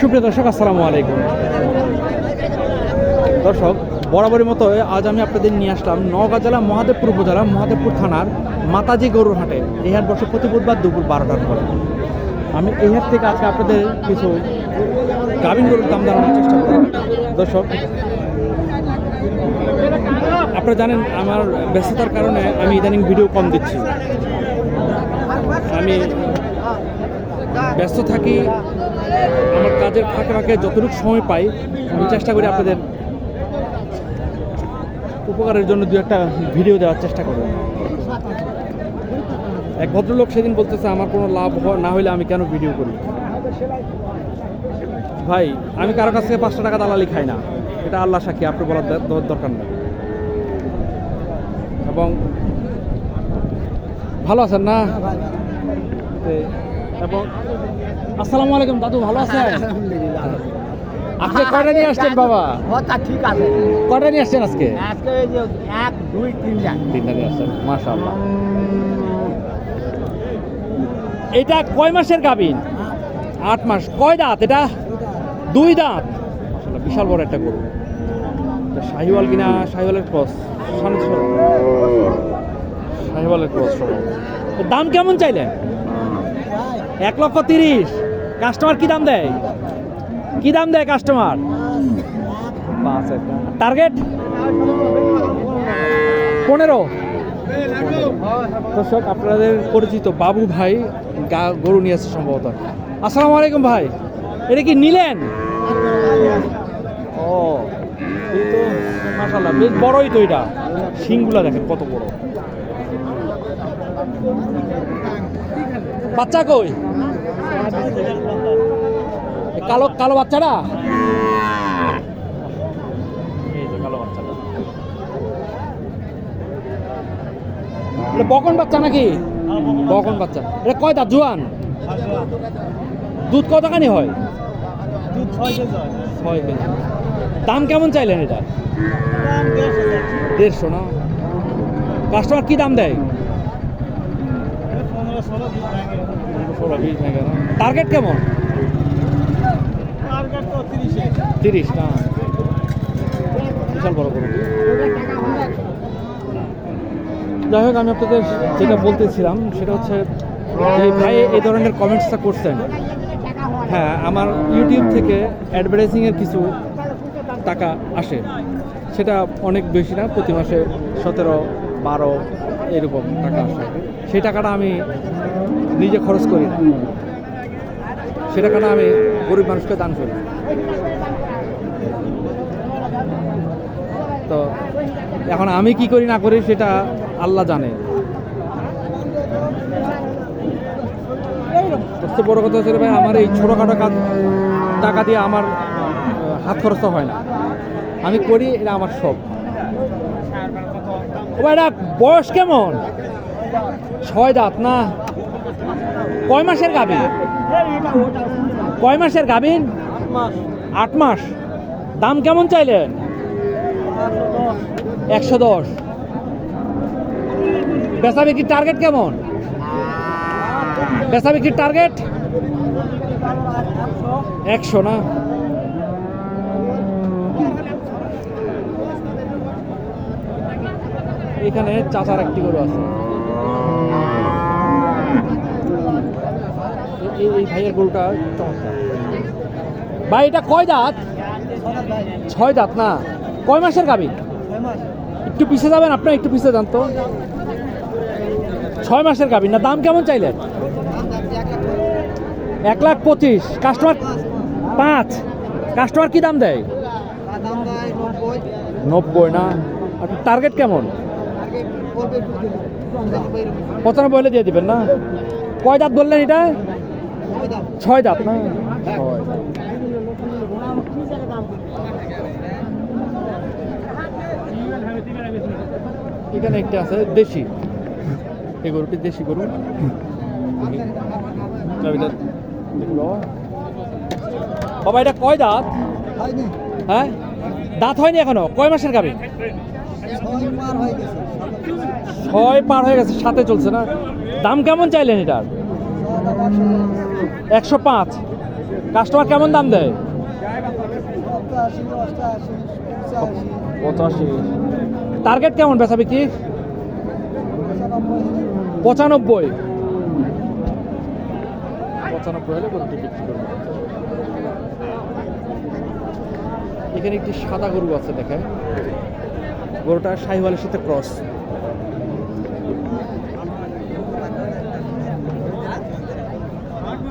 সুপ্রিয় দর্শক, আসসালামু আলাইকুম। দর্শক, বরাবরের মতো আজ আমি আপনাদের নিয়ে আসলাম নওগাঁ জেলা মহাদেবপুর উপজেলা মহাদেবপুর থানার মাতাজি গরুর হাটে। এই হাট বসে প্রতি বুধবার দুপুর বারোটার পরে আমি এই হাট থেকে আজকে আপনাদের কিছু গাভিন গরুর দাম জানানোর চেষ্টা করব। দর্শক, আপনারা জানেন আমার ব্যস্ততার কারণে আমি ইদানিং ভিডিও কম দিচ্ছি। আমি ব্যস্ত থাকি আমার কাজের ফাঁকে ফাঁকে যতটুকু সময় পাই আমি চেষ্টা করি আপনাদের উপকারের জন্য দু একটা ভিডিও দেওয়ার চেষ্টা করি। এক ভদ্রলোক সেদিন বলতেছে আমার কোনো লাভ না হলে আমি কেন ভিডিও করি? ভাই আমি কারও কাছ থেকে পাঁচশো টাকা দালালি খাই না। এটা আল্লাহ সাক্ষী আপনি বলার দরকার নেই। এবং ভালো আছেন না? এবং আসসালামু আলাইকুম দাদু ভালো আছেন? আজকে কয়টা নিয়ে আসছেন বাবা? কথা ঠিক আছে। কয়টা নিয়ে আসছেন আজকে? আজকে এক দুই তিনটা। তিনটা নিয়ে আসছেন মাশাআল্লাহ। এটা কয় মাসের গাবিন আট মাস। কয় দাঁত এটা? দুই দাঁত। মাশাআল্লাহ, বিশাল বড় একটা গরু। শাহিওয়াল কিনা? শাহিওয়ালের ক্রস। শাহিওয়ালের ক্রস। দাম কেমন চাইলেন? এক লক্ষ তিরিশ। কাস্টমার কি দাম দেয়? কি দাম দেয় কাস্টমার টার্গেট পনেরো। দর্শক, আপনাদের পরিচিত বাবু ভাই গরু নিয়ে আসছে সম্ভবত। আসসালামু আলাইকুম ভাই। এটা কি নিলেন? ও মাশাল্লাহ বেশ বড়ই তো এটা। শিংগুলা দেখেন কত বড়। বাচ্চা কই? কালো কালো বাচ্চাটা? বকন বাচ্চা নাকি? বকন বাচ্চা। এটা কয় দাঁত, জোয়ান? দুধ কতখানি হয়? ছয় কেজি। দাম কেমন চাইলেন এটা? দেড়শো না? কাস্টমার কি দাম দেয়? টার্গেট কেমন? তিরিশ বিশাল বড় যাই হোক, আমি আপনাদের যেটা বলতেছিলাম, সেটা হচ্ছে যে ভাই এই ধরনের কমেন্টসটা করছেন। হ্যাঁ আমার ইউটিউব থেকে অ্যাডভার্টাইজিংয়ের কিছু টাকা আসে। সেটা অনেক বেশি না, প্রতি মাসে সতেরো, বারো এরকম টাকা আসে। সেই টাকাটা আমি নিজে খরচ করি না। সে টাকাটা আমি গরিব মানুষকে দান করি। তো এখন আমি কি করি না করি সেটা আল্লাহ জানে। সবচেয়ে বড় কথা হচ্ছে ভাই আমার এই ছোটোখাটো কাজ টাকা দিয়ে আমার হাত খরচ হয় না। আমি করি এটা আমার সব। ও ভাই, বয়স কেমন? ছয় দাঁত না? কয় মাসের গাভিন? কয় মাসের গাভিন? আট মাস। দাম কেমন চাইলেন? একশো দশ। বেচা বিক্রির টার্গেট কেমন? বেচা বিক্রির টার্গেট একশো না? এখানে চাচার একটি গরু আছে এ- এই এই ভাইয়ের গরুটা চমৎকার। ভাই এটা কয় দাঁত? ছয় দাঁত না? কয় মাসের গাবি একটু পিছিয়ে যাবেন আপনার একটু পিছিয়ে যান তো। ছয় মাসের গাবি না? দাম কেমন চাইলেন? এক লাখ পঁচিশ। কাস্টমার পাঁচ। কাস্টমার কি দাম দেয়? নব্বই না? টার্গেট কেমন? পঁচানব্বই হলে দিয়ে দিবেন না? কয় দাঁত বললেন এটা? ছয় দাঁত না? ছয়। এখানে একটা আছে দেশি। এই গরুটি দেশি গরু। বাবা এটা কয় দাঁত? হ্যাঁ? দাঁত হয়নি এখনও? কয় মাসের গাবি ছয় পার হয়ে গেছে সাথে চলছে না? দাম কেমন চাইলেন এটার? একশো পাঁচ। কাস্টমার কেমন দাম দেয়? পঁচাশি। টার্গেট কেমন বেচা বিক্রি? পঁচানব্বই। এখানে একটি সাদা গরু আছে দেখেন গরুটা শাহিওয়ালের সাথে ক্রস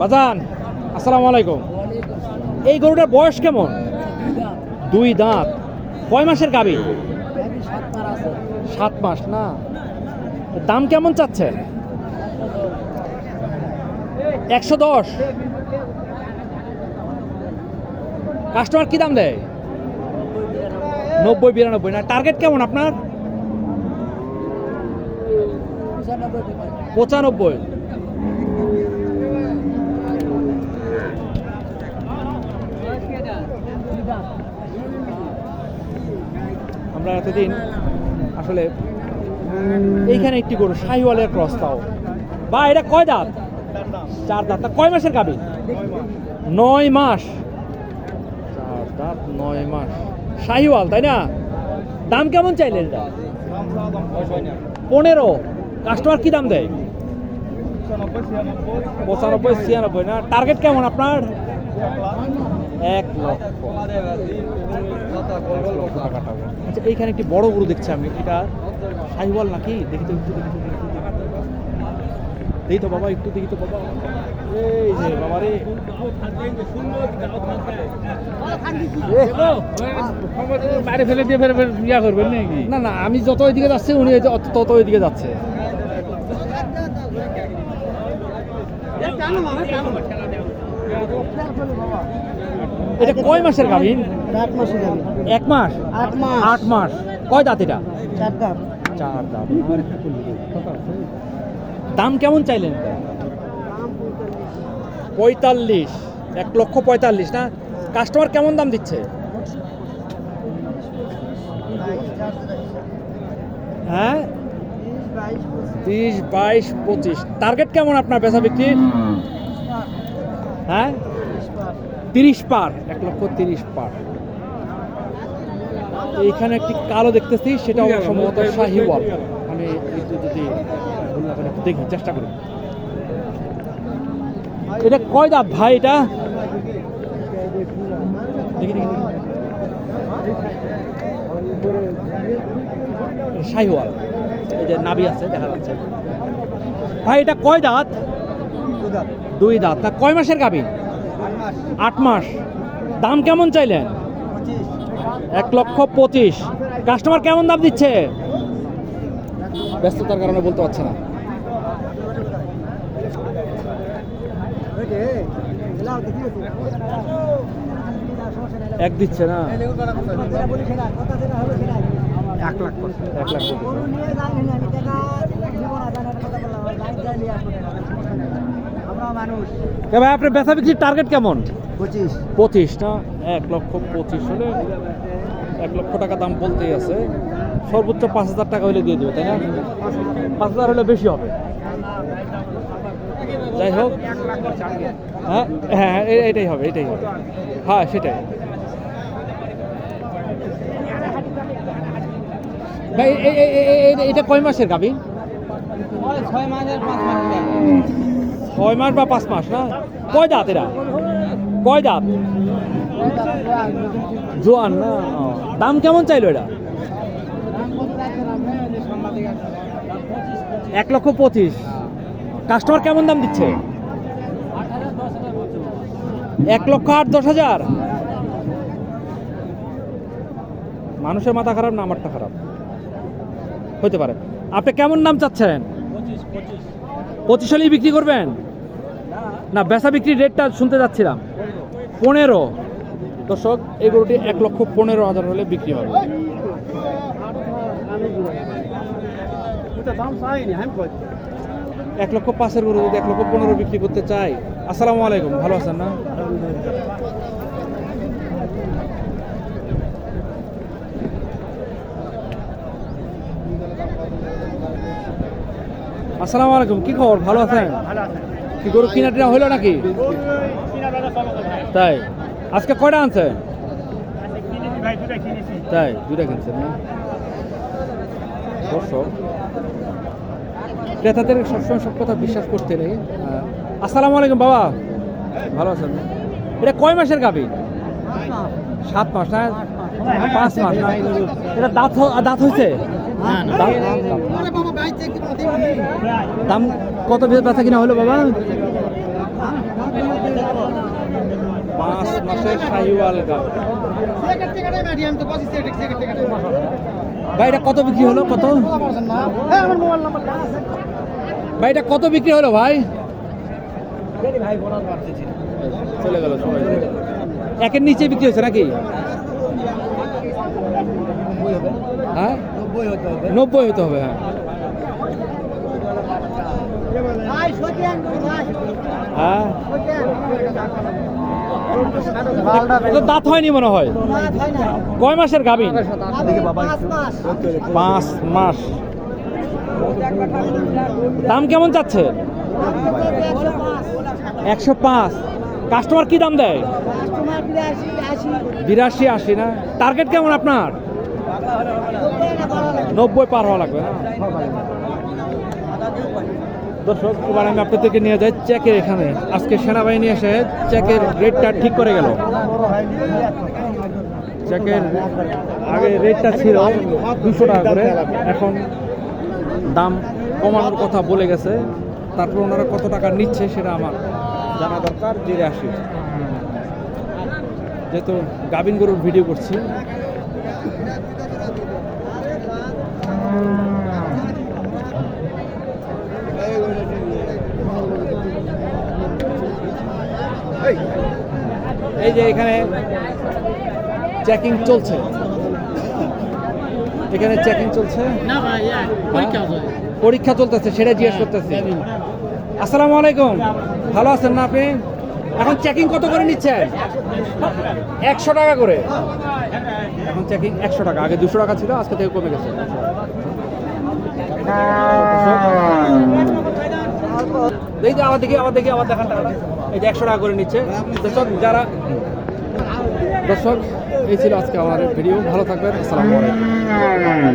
বাজান, আসসালামু আলাইকুম। এই গরুটার বয়স কেমন? দুই দাঁত। কয় মাসের গাবি? সাত মাস, না? দাম কেমন চাচ্ছেন একশো দশ। কাস্টমার কি দাম দেয়? নব্বই, বিরানব্বই। না, টার্গেট কেমন আপনার? পঁচানব্বই। আমরা এতদিন আসলে এইখানে একটি গরু, শাহিওয়ালের ক্রস তাও বা এটা কয় দাঁত? চার দাঁত। কয় মাসের গাবি নয় মাস। চার দাঁত, নয় মাস। শাহিওয়াল, তাই না? দাম কেমন চাইলেন এটা? পনেরো। কাস্টমার কি দাম দেয়? পঁচানব্বই, ছিয়ানব্বই। না? টার্গেট কেমন আপনার? এক লক্ষ। আচ্ছা এইখানে একটি বড় গরু দেখছি আমি এটা সাইবল নাকি? দেখি তো একটু দেখি তো, দেখি তো, বাবা একটু দেখি তো বাবা। এই যে বাবা রে। বাইরে ফেলে দিয়ে ফেলে ফেলে ইয়া করবেন নাকি? না না আমি যত ওইদিকে যাচ্ছি উনি তত ওইদিকে যাচ্ছে। এটা কয় মাসের গাভীন আট মাসে যাবে এক মাস? আট মাস। আট মাস। কয় দাঁত এটা? চার দাম চার দাঁত। দাম কেমন চাইলেন? পঁয়তাল্লিশ। এক লক্ষ পঁয়তাল্লিশ না? কাস্টমার কেমন দাম দিচ্ছে? হ্যাঁ? তিরিশ বাইশ পঁচিশ। টার্গেট কেমন আপনার বেচা বিক্রি হ্যাঁ? তিরিশ পার এক লক্ষ তিরিশ পার। এইখানে একটি কালো দেখতেছি সেটাও সম্ভবত শাহিওয়াল আমি একটু যদি দেখি চেষ্টা করি এটা কয় দাঁত ভাই এটা? দেখি দেখি দেখি। শাহিওয়াল এই যে নাবি আছে দেখা যাচ্ছে। ভাই এটা কয় দাঁত? দুই দাঁত। তা কয় মাসের গাবি আট মাস। দাম কেমন চাইলেন? এক লক্ষ পঁচিশ। কাস্টমার কেমন দাম দিচ্ছে? ব্যস্ততার কারণে বলতে পারছে না। এক দিচ্ছে না। এক লাখ এক লাখ বলতেছে। আমরা মানুষ কে ভাই আপনার বেচা বিক্রির টার্গেট কেমন? পঁচিশ। পঁচিশ না? এক লক্ষ পঁচিশ হলে এক লক্ষ টাকা দাম বলতেই আছে। সর্বোচ্চ পাঁচ হাজার টাকা হলে দিয়ে দেবে তাই না? পাঁচ হাজার হলে বেশি হবে। যাই হোক। হ্যাঁ হ্যাঁ এ- এটাই হবে এটাই হবে। হ্যাঁ সেটাই। ভাই এটা কয় মাসের গাবি ছয় মাসের পাঁচ মাস ছয় মাস বা পাঁচ মাস না কয় দাঁত এরা? কয় দাঁত? জোয়ান না? দাম কেমন চাইলো এটা এক লক্ষ পঁচিশ। কাস্টমার কেমন দাম দিচ্ছে? এক লক্ষ আট, দশ হাজার? মানুষের মাথা খারাপ না আমারটা খারাপ? হইতে পারে। আপনি কেমন দাম চাচ্ছেন? পঁচিশ হলেই বিক্রি করবেন? না, বেচা বিক্রির রেটটা শুনতে যাচ্ছিলাম। পনেরো। দর্শক, এই গরুটি এক লক্ষ পনেরো হাজার হলে বিক্রি হবে। এক লক্ষ পাঁচের গরু যদি এক লক্ষ পনেরো বিক্রি করতে চাই আসসালামু আলাইকুম। ভালো আছেন না? আসসালামু আলাইকুম। কি খবর? ভালো আছেন? ভালো আছে কি গরু কিনা টিনা হইল নাকি? তাই। আজকে কয়টা আনছে? তাই দুইটা কিনছেন না দর্শক ক্রেতাদের সবসময় সব কথা বিশ্বাস করতে নেই। আসসালামু আলাইকুম বাবা। ভালো আছেন? এটা কয় মাসের গাবি সাত মাস না? পাঁচ মাস না? এটা দাঁত দাঁত হয়েছে দাম কত ব্যথা কিনা হলো বাবা? পাঁচ মাসের শাহিওয়াল গাবি ভাই এটা কত বিক্রি হলো? কত? ভাই এটা কত বিক্রি হলো ভাই? চলে গেল সবাই। একের নিচে বিক্রি হচ্ছে নাকি? হ্যাঁ? নব্বই হতে হবে হ্যাঁ। হ্যাঁ? দাঁত হয়নি মনে হয়? কয় মাসের গাভিন পাঁচ মাস। দাম কেমন চাচ্ছে? একশো পাঁচ। কাস্টমার কি দাম দেয়? বিরাশি আশি না? টার্গেট কেমন আপনার? নব্বই পার হওয়া লাগবে না? দর্শক, এবার আমি আপনাদেরকে নিয়ে যাই চেকের এখানে। আজকে সেনাবাহিনী এসে চেকের রেটটা ঠিক করে গেল। চেকের আগে রেটটা ছিল দুশো টাকা করে, এখন দাম কমানোর কথা বলে গেছে। তারপর ওনারা কত টাকা নিচ্ছে সেটা আমার জানা দরকার জেরে আসি। যেহেতু গাবিন গরুর ভিডিও করছি। এই যে এখানে চেকিং চলছে। এখানে চেকিং চলছে। পরীক্ষা পরীক্ষা চলতেছে সেটা জিজ্ঞেস করতেছে। আসসালামু আলাইকুম। ভালো আছেন না আপনি? এখন চেকিং কত করে নিচ্ছেন? একশো টাকা করে। এখন চেকিং একশো টাকা আগে দুশো টাকা ছিল আজকে থেকে কমে গেছে। এই যে আমার দিকে আমার দিকে আবার দেখান টাকাটা যে একশো টাকা করে নিচ্ছে। দর্শক, যারা দর্শক, এই ছিল আজকে আমার ভিডিও। ভালো থাকবেন। আসসালামু আলাইকুম।